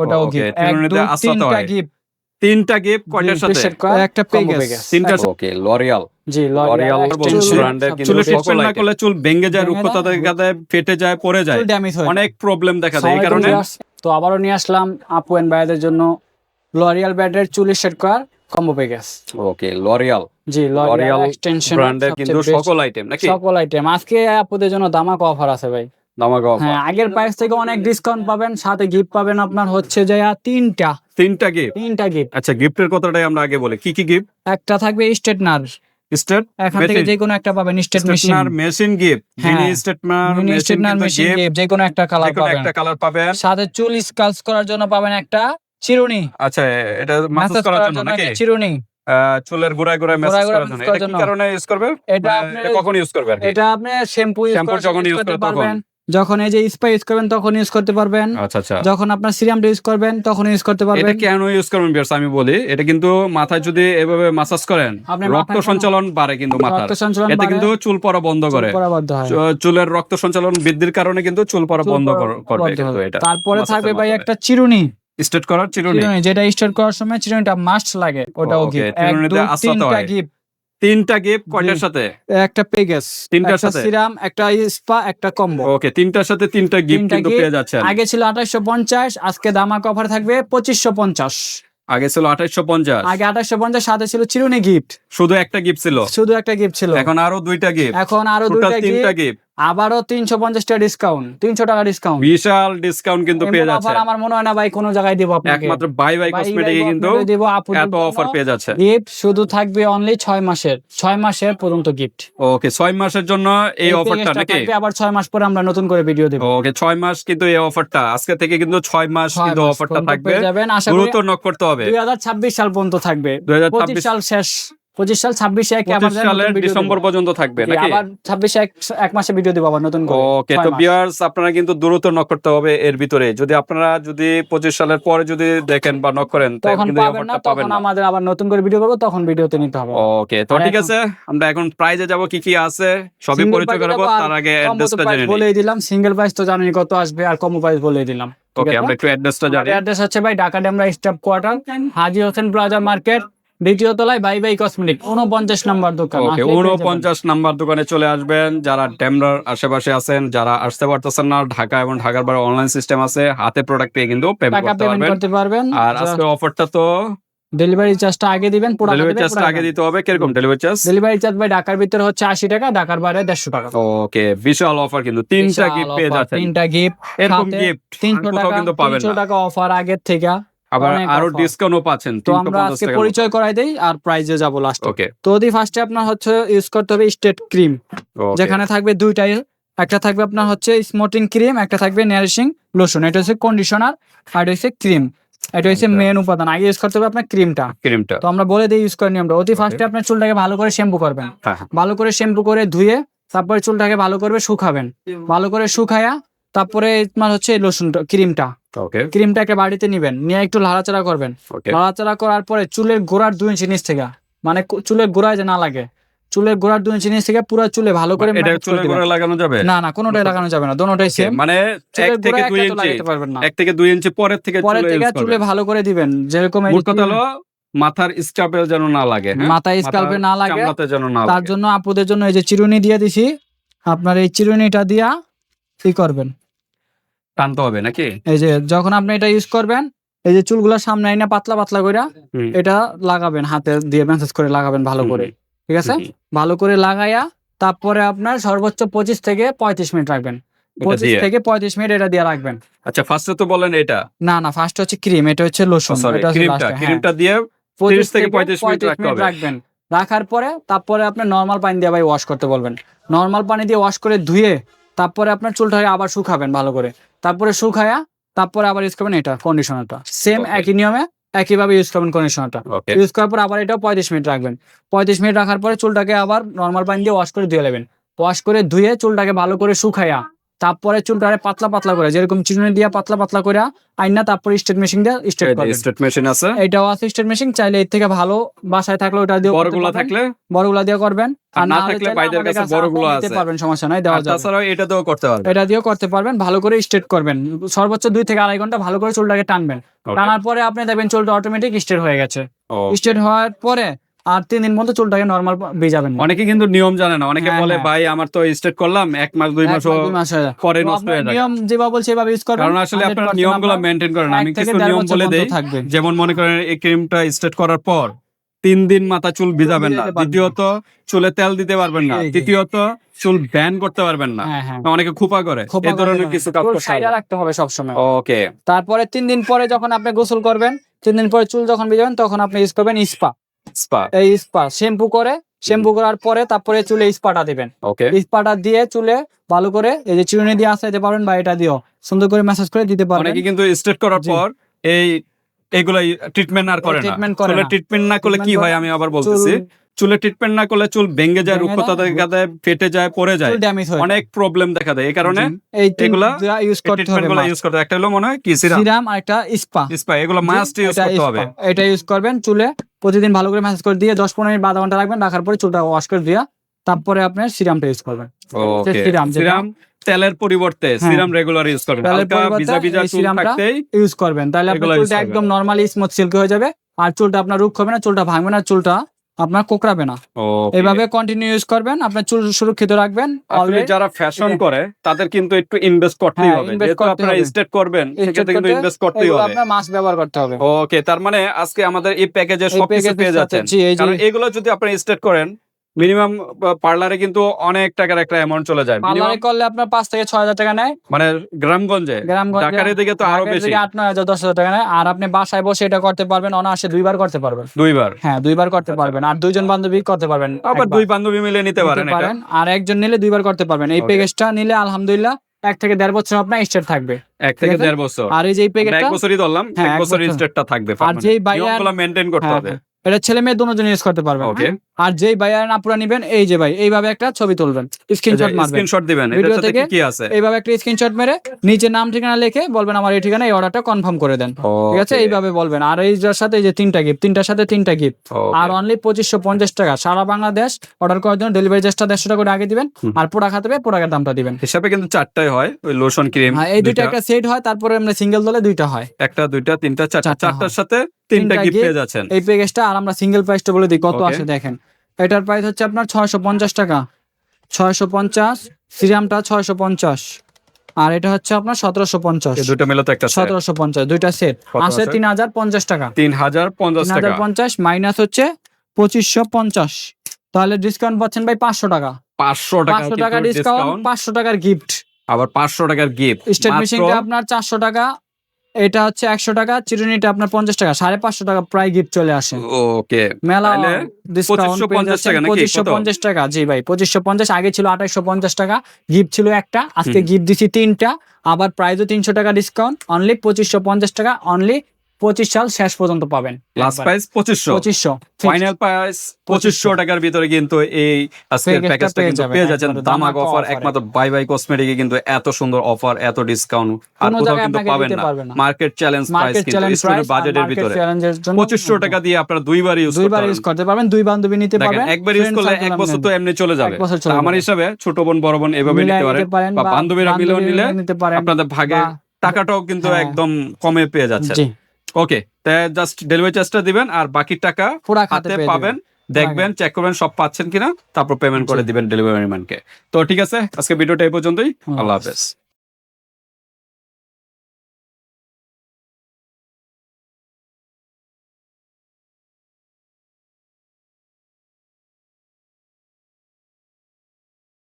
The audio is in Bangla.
ওটাও গিফট তিনটা হয়। গিফট তিনটা গিফট কয়টার সাথে? একটা পেগাস তিনটা ওকে লরিয়াল জি লরিয়াল ট্রিটমেন্ট না করলে চুল ভেঙে যায় রুক্ষতা যায়, দেখা দেয় ফেটে যায় পড়ে যায়। চুল অনেক প্রবলেম দেখা দেয় এই কারণে। তো আবারও নিয়ে আসলাম আপু এন্ড ভাইদের জন্য লরিয়াল ব্র্যান্ডের চুলের সেট করার কম্বো পেগাস ওকে লরিয়াল জি লরিয়াল এক্সটেনশন ব্র্যান্ডের কিন্তু সকল আইটেম নাকি? সকল আইটেম আজকে আপুদের জন্য দামাক অফার আছে ভাই। হ্যাঁ আগের প্রাইস থেকে অনেক ডিসকাউন্ট পাবেন সাথে গিফট পাবেন আপনার হচ্ছে যে তিনটা। তিনটা গিফট তিনটা গিফট আচ্ছা গিফটের কথাটাই আমরা আগে বলি। কি কি গিফট একটা থাকবে স্টেটনার স্টেট এখান থেকে যে কোনো একটা পাবেন straight machine machine gift. Mini straightener machine straightener machine যে কোনো একটা কালার পাবেন। একটা কালার পাবেন। সাথে চুল স্কালস করার জন্য পাবেন একটা চিরুনি। আচ্ছা এটা মাসাজ করার জন্য নাকি? চিরুনি। চুলের গোড়ায় গোড়ায় ম্যাসাজ করার জন্য। এটা কি কারণে ইউজ করবে এটা মানে আপনি কখন ইউজ করবে আর কি? এটা আপনি শ্যাম্পু ইউজ যখন use করতে? পারবেন। যখন এই যে স্প্রে ইউজ করবেন তখন ইউজ করতে পারবেন। আচ্ছা আচ্ছা। যখন আপনার সিরামটা ইউজ করবেন তখন ইউজ করতে পারবেন। এটা কেন ইউজ করবেন বিয়ার্স আমি বলি এটা কিন্তু মাথায় যদি এভাবে মাসাজ করেন রক্ত সঞ্চালন বাড়ে কিন্তু মাথার। রক্ত সঞ্চালন এতে কিন্তু চুল পড়া বন্ধ করে। হয়। চুলের রক্ত সঞ্চালন বৃদ্ধির কারণে কিন্তু চুল পড়া বন্ধ করবে কিন্তু এটা। তারপরে থাকবে ভাই একটা চিরুনি। স্ট্রেট করার চিরুনি। যেটা স্টার্ট করার সময় চিরুনিটা মাস্ট লাগে Okay, গিফট এক দুই তিনটা গিফট তিনটা গিফট কয়টার সাথে? একটা পেগাস তিনটার সাথে? সিরাম একটা স্পা একটা কম্বো। ওকে তিনটার সাথে তিনটা গিফট কিন্তু। পেয়ে যাচ্ছে আগে ছিল আঠাশশো পঞ্চাশ আজকে দামা কভার থাকবে পঁচিশশো পঞ্চাশ। আগে ছিল আঠাইশশো পঞ্চাশ। আগে আঠাশশো পঞ্চাশ সাথে ছিল চিরুনি গিফট। শুধু একটা গিফট ছিল? শুধু একটা গিফট ছিল। এখন আরও দুইটা গিফট। এখন আরও দুইটা তিনটা গিফট। আবারও তিনশো পঞ্চাশ টাকা ডিসকাউন্ট তিনশো টাকা ডিসকাউন্ট বিশাল ডিসকাউন্ট কিন্তু পেয়ে যাচ্ছে। আমার মনে হয় না ভাই কোনো জায়গায় দিব আপনাকে। একমাত্র বাই বাই কসমেটিকে কিন্তু দিব এত অফার পেয়ে যাচ্ছে। গিফট শুধু থাকবে অনলি ছয় মাসের ছয় মাসের পর্যন্ত গিফট ওকে ছয় মাসের জন্য এই অফারটা নাকি? আবার ছয় মাস পরে আমরা নতুন করে ভিডিও দেব। ওকে ছয় মাস কিন্তু এই অফারটা আজকে থেকে কিন্তু ছয় মাস কিন্তু অফারটা থাকবে। দ্রুত নক করতে হবে। দুই হাজার ছাব্বিশ সাল পর্যন্ত থাকবে। দুই হাজার পঁচিশ সাল শেষ। পঁচিশ সাল ছাব্বিশে এক সালের ডিসেম্বর পর্যন্ত থাকবে নাকি? আবার ছাব্বিশে এক এক মাসে ভিডিও দেবো আবার নতুন ওকে তো বিয়ার্স আপনারা কিন্তু দ্রুত নক করতে হবে এর ভিতরে। যদি আপনারা যদি পঁচিশ সালের পরে যদি দেখেন বা নক করেন তখন পাবেন না তখন আমাদের আবার নতুন করে ভিডিও করব তখন ভিডিওতে নিতে হবে। ওকে তো ঠিক আছে আমরা এখন প্রাইজে যাব কি কি আছে সবই পরিচয় করব তার আগে অ্যাড্রেসটা price জেনে নিই। বলেই দিলাম সিঙ্গেল প্রাইস তো জানি কত আসবে আর কম্বো প্রাইস বলেই দিলাম। ওকে আমরা একটু অ্যাড্রেসটা জানি। অ্যাড্রেস হচ্ছে ভাই Dhaka Demra staff quarter Haji Hossain plaza market দ্বিতীয় তলায় বাই বাই কসমেটিক উনপঞ্চাশ নম্বর দোকান ওকে উনপঞ্চাশ নাম্বার দোকানে চলে আসবেন। যারা ডেমরার আশেপাশে আছেন যারা আসতে পারতেছেন না ঢাকা এবং ঢাকার বাইরে অনলাইন সিস্টেম আছে হাতে প্রোডাক্ট পেয়ে কিন্তু পেমেন্ট করতে পারবেন। আর আজকে অফারটা তো ডেলিভারি চার্জটা আগে দিবেন ডেলিভারি চার্জটা আগে দিতে হবে কীরকম ডেলিভারি চার্জ ডেলিভারি চার্জ ভাই ঢাকার ভিতরে হচ্ছে আশি টাকা ঢাকার বাইরে দেড়শো টাকা। ওকে বিশাল অফার কিন্তু তিনটা গিফট পেয়ে যাচ্ছেন। তিনটা গিফট এরকম গিফট তিনশো টাকা কিন্তু পাবেন টাকা অফার আগের থেকে। আবার আরও। ডিসকাউন্টও পাচ্ছেন তো আমরা আজকে পরিচয় করাই দেই আর প্রাইজে যাব লাস্ট ওকে তো যদি ফার্স্টে আপনার হচ্ছে ইউজ করতে হবে স্টেট ক্রিম যেখানে থাকবে দুইটাই একটা থাকবে আপনার হচ্ছে স্মোটিং ক্রিম একটা থাকবে নারিশিং লোশন এটা হচ্ছে কন্ডিশনার আর এটা হচ্ছে ক্রিম এটা হচ্ছে। মেন উপাদান। আগে ইউজ করতে হবে আপনার ক্রিমটা ক্রিমটা তো আমরা বলে দিই ইউজ করে নিয়মটা। অতি ফার্স্টে আপনার চুলটাকে ভালো করে শ্যাম্পু করবেন। হ্যাঁ, হ্যাঁ। ভালো করে শ্যাম্পু করে ধুয়ে তারপরে চুলটাকে ভালো করে শুকাবেন। ভালো করে শুকায়া তারপরে আপনার হচ্ছে লোশনটা ক্রিমটা ওকে ক্রিমটা একটা বাড়িতে নিবেন নিয়ে একটু লাড়াচাড়া করবেন। ওকে নাড়াচাড়া করার পরে চুলের গোড়ার দুই ইঞ্চি নিচ থেকে মানে চুলের গোড়ায় যে না লাগে চুলের গোড়ার দুই ইঞ্চি নিচ থেকে পুরো চুলে ভালো করে এটা চুলের। গোড়ায় লাগানো যাবে? না না কোনোটাই লাগানো যাবে না দোনোটাই সেম মানে এক থেকে ইঞ্চি পারবেন না। এক থেকে ইঞ্চি পরের থেকে পরে চুলে থেকে চুলে ভালো করে দিবেন যেরকম মোট কথা হলো মাথার স্টাপেল যেন না লাগে হ্যাঁ? মাথায় স্কাল্পে না লাগে চামড়াতে যেন না তার জন্য আপুদের জন্য এই যে চিরুনি দিয়ে দিছি আপনার এই চিরুনিটা দিয়া কি করবেন? টানতে হবে নাকি? এই যে যখন আপনি এটা ইউজ করবেন এই যে চুলগুলা সামনে আইনা পাতলা পাতলা করে এটা লাগাবেন হাতে দিয়ে ম্যাসেজ করে লাগাবেন ভালো করে ঠিক আছে? ভালো করে লাগাইয়া তারপরে আপনার সর্বোচ্চ পঁচিশ থেকে পঁয়ত্রিশ মিনিট রাখবেন। পঁচিশ থেকে পঁয়ত্রিশ মিনিট এটা দিয়ে রাখবেন। আচ্ছা ফার্স্টে তো বলেন এটা? না না ফার্স্ট হচ্ছে ক্রিম এটা হচ্ছে লোশন এটা ক্রিমটা হ্যাঁ। ক্রিমটা দিয়ে 25 থেকে 35 মিনিট রাখবেন। রাখার পরে তারপরে আপনি নর্মাল পানি দিয়ে ভাই ওয়াশ করতে বলবেন। নর্মাল পানি দিয়ে ওয়াশ করে ধুয়ে তারপরে আপনার চুলটাকে আবার শুকাবেন ভালো করে। তারপরে শুকায়া তারপরে আবার ইউজ করবেন এটা কন্ডিশনারটা সেম একই নিয়মে একইভাবে ইউজ করবেন কন্ডিশনারটা ওকে ইউজ করার পর আবার এটা পঁয়ত্রিশ মিনিট রাখবেন। পঁয়ত্রিশ মিনিট রাখার পরে চুলটাকে আবার নর্মাল পানি দিয়ে ওয়াশ করে ধুয়ে নেবেন। ওয়াশ করে ধুয়ে চুলটাকে ভালো করে শুকায়া তারপরে চুলটারে পাতলা পাতলা করে যেরকম চিরুনি দিয়া পাতলা পাতলা করে আইনা তারপরে স্টেট মেশিন দিয়ে স্টেট করবেন স্টেট মেশিন আছে। এটাও আছে স্টেট মেশিন চাইলে এর থেকে ভালো বাসায় থাকলে ওটা দিয়ে বড়গুলো থাকলে? বড়গুলা দিয়ে করবেন। আর না থাকলে আমাদের কাছে বড়গুলো আছে। পারবেন সমস্যা নাই দেওয়া আর যাবে। তাছাড়াও এটাতেও করতে পারবে এটা দিয়েও করতে পারবেন ভালো করে স্ট্রেট করবেন। সর্বোচ্চ দুই থেকে আড়াই ঘণ্টা ভালো করে চুলটাকে টানবেন। টানার পরে আপনি দেখবেন চুলটা অটোমেটিক স্টেট হয়ে গেছে। স্টেট হওয়ার পরে আর তিন দিন মতো চুলটাকে নর্মাল ভিজাবেন অনেকে কিন্তু নিয়ম জানে না অনেকে হ্যাঁ, বলে হ্যাঁ। ভাই আমার তো স্টেট করলাম এক মাস দুই মাস। পরে নষ্ট হয়ে যায়। নিয়ম যেভাবে বলছে এভাবে ইউজ করবেন। কারণ আসলে আপনারা নিয়মগুলো মেনটেন করেন। আমি কিছু নিয়ম বলে দেই যেমন মনে করেন এই ক্রিমটা স্টেট করার পর তিন দিন মাথা চুল ভিজাবেন না। দ্বিতীয়ত চুলে তেল দিতে পারবেন না। তৃতীয়ত চুল ব্যান করতে পারবেন না। হ্যাঁ অনেকে খোপা করে। এই ধরনের কিছু কাজ রাখতে হবে সবসময়। ওকে তারপরে তিন দিন পরে যখন আপনি গোসল করবেন তিন দিন পরে চুল যখন ভিজাবেন তখন আপনি ইউজ করবেন স্পা স্পা। এই স্পা শ্যাম্পু করে শ্যাম্পু করার পরে তারপরে চুলে স্পাটা দিবেন। ওকে। স্পাটা দিয়ে চুলে ভালো করে এই যে চিরুনি দিয়ে আসাইতে পারেন বা এটা দিও সুন্দর করে ম্যাসাজ করে দিতে পারেন অনেকে কিন্তু স্ট্রেট করার পর এই এগুলো ট্রিটমেন্ট আর করে না। Treatment করে না। ট্রিটমেন্ট না করলে কি হয় আমি আবার বলতেছি। চুল ট্রিটমেন্ট না করলে চুল ভেঙে যায় রুক্ষতা দেখা দেয় ফেটে যায় পড়ে যায়। অনেক প্রবলেম দেখা দেয়। এই কারণে এগুলা ইউজ করতে হবে ইউজ করতে একটা হলো মনে হয় কি সিরাম। আর একটা স্পা স্পা এগুলো মাস্ট ইউজ করতে হবে। এটা ইউজ করবেন চুলে প্রতিদিন ভালো করে ম্যাসাজ করে দিয়ে দশ পনেরো মিনিট বা আধা ঘণ্টা রাখবেন রাখার পরে চুলটা ওয়াশ করে দিয়ে তারপরে আপনার সিরামটা ইউজ করবেন। সিরাম সিরাম তেলের পরিবর্তে হ্যাঁ। সিরাম রেগুলার ইউজ করবেন। হালকা ভিজা ভিজা চুল থাকতেই ইউজ করবেন। তাহলে আপনার চুলটা একদম নর্মালি স্মুথ সিল্কি হয়ে যাবে। আর চুলটা আপনার রুখ হবে না চুলটা ভাঙবে না চুলটা আপনার কোকড়াবে না। এভাবে কন্টিনিউ ইউজ করবেন আপনার চুল সুরক্ষিত রাখবেন অলরেডি যারা ফ্যাশন। করে তাদের কিন্তু একটু ইনভেস্ট করতেই হ্যাঁ, হবে। invest যেহেতু আপনারা ইনস্টেট স্টেট করবেন সেটা সেক্ষেত্রে কিন্তু ইনভেস্ট করতেই হবে। আপনার মাস্ক ব্যবহার করতে হবে। ওকে তার মানে আজকে আমাদের এই প্যাকেজে সব কিছু package এর পেয়ে যাচ্ছেন। কারণ এগুলো যদি আপনি স্টেট করেন মিনিমাম পার্লারে কিন্তু অনেক টাকার একটা অ্যামাউন্ট চলে যায়। পার্লারে করলে আপনার পাঁচ থেকে ছয় হাজার টাকা নেয়। মানে গ্রামগঞ্জে। গ্রামগঞ্জে ঢাকার দিকে তো আরও বেশি। আট নয় হাজার দশ হাজার টাকা নেয়। আর আপনি বাসায় বসে এটা করতে পারবেন অনায়াসে দুইবার করতে পারবেন। দুইবার। হ্যাঁ দুইবার করতে পারবেন। আর দুইজন বান্ধবী করতে পারবেন আবার দুই বান্ধবী মিলে নিতে পারেন আর একজন নিলে দুইবার করতে পারবেন। এই প্যাকেজটা নিলে আলহামদুলিল্লাহ এক থেকে দেড় বছর আপনার স্টেট থাকবে। এক থেকে দেড় বছর। আর এই যে এই আমরা এক প্যাকেজটা বছরই ধরলাম এক বছর। স্টেটটা থাকবে। আর যেই ভাইয়ার- নিয়মগুলো মেনটেন করতে হ্যাঁ, হবে। হ্যাঁ। এটা ছেলে মেয়ে দুজন ইউজ করতে পারবেন ওকে আর যেই ভাইয়ার আপুরা নিবেন এই যে ভাই এইভাবে একটা ছবি তুলবেন। স্ক্রিনশট মারবেন। স্ক্রিনশট দিবেন ভিডিও থেকে কি আছে? এইভাবে একটা স্ক্রিনশট মেরে নিচে নাম ঠিকানা লিখে বলবেন আমার এই ঠিকানা এই অর্ডারটা কনফার্ম করে দেন। ঠিক আছে? এইভাবে বলবেন। আর এই যার সাথে এই যে তিনটা গিফট তিনটার সাথে তিনটা গিফট আর অনলি পঁচিশশো পঞ্চাশ টাকা। সারা বাংলাদেশ অর্ডার করার জন্য ডেলিভারি চার্জটা দেড়শো টাকা করে আগে দিবেন আর প্রোডাক্ট হাতে পেয়ে প্রোডাক্টের দামটা দিবেন। হিসাবে কিন্তু চারটাই হয় ওই লোশন ক্রিম হ্যাঁ এই দুইটা। একটা সেট হয় তারপরে আমরা সিঙ্গেল দলে দুইটা হয়। একটা দুইটা তিনটা চারটা। চারটার সাথে তিনটা গিফট gift। পেয়ে যাচ্ছেন। এই প্যাকেজটা আর আমরা সিঙ্গেল প্রাইসটা বলে দিই কত. আসে দেখেন। এটার প্রাইস হচ্ছে আপনার ছয়শো পঞ্চাশ টাকা। ছয়শো পঞ্চাশ সিরামটা ছয়শো পঞ্চাশ। আর এটা হচ্ছে আপনার সতেরোশো পঞ্চাশ। এই দুটো মিলে তো একটা সতেরোশো পঞ্চাশ দুইটা সেট আসে? তিন হাজার পঞ্চাশ টাকা। তিন হাজার পঞ্চাশ তিন টাকা। হাজার পঞ্চাশ মাইনাস হচ্ছে পঁচিশশো পঞ্চাশ। তাহলে ডিসকাউন্ট পাচ্ছেন ভাই পাঁচশো টাকা। পাঁচশো টাকা পাঁচশো টাকা ডিসকাউন্ট ডিসকাউন্ট পাঁচশো টাকার গিফট আবার পাঁচশো টাকার গিফট স্টেট মেশিনটা আপনার চারশো টাকা এটা হচ্ছে একশো টাকা চিরুনিটা আপনার পঞ্চাশ টাকা সাড়ে পাঁচশো টাকা প্রায় গিফট চলে আসে। ওকে মেলা ডিসকাউন্ট 2550 টাকা নাকি? পঁচিশশো পঞ্চাশ টাকা জি ভাই পঁচিশশো পঞ্চাশ আগে ছিল আঠাইশো পঞ্চাশ টাকা গিফট ছিল একটা আজকে গিফট দিছি তিনটা আবার প্রাইজও তিনশো টাকা ডিসকাউন্ট অনলি পঁচিশশো পঞ্চাশ টাকা অনলি পঁচিশ সাল শেষ পর্যন্ত পাবেন লাস্ট প্রাইস পঁচিশশো। পঁচিশশো ফাইনাল প্রাইস পঁচিশশো টাকার ভিতরে কিন্তু এই আজকের প্যাকেজটা কিন্তু পেয়ে যাচ্ছেন ধামাকা অফার একমাত্র বাই বাই কসমেটিকে কিন্তু এত সুন্দর অফার এত ডিসকাউন্ট আর কোথাও কিন্তু পাবেন না। মার্কেট চ্যালেঞ্জ প্রাইস কিন্তু স্টুডেন্ট বাজেটের ভিতরে। পঁচিশশো টাকা দিয়ে আপনারা দুইবার ইউজ দুইবার ইউজ করতে পারবেন দুই বান্ধবী নিতে পারবেন একবার ইউজ করলে এক বছর তো এমনি চলে যাবে। আমার হিসাবে ছোট বোন বড় বোন এভাবে নিতে পারেন বা বান্ধবীরা মিলেও নিলে আপনাদের ভাগে টাকাটাও কিন্তু হ্যাঁ। একদম কমে পেয়ে যাচ্ছে। ওকে তাই জাস্ট ডেলিভারি চার্জটা দিবেন আর বাকি টাকা হাতে পাবেন। দেখবেন চেক করবেন সব পাচ্ছেন কিনা তারপর পেমেন্ট করে দিবেন ডেলিভারি ম্যানকে তো ঠিক আছে আজকে ভিডিওটা এই পর্যন্তই। আল্লাহ। হাফেজ।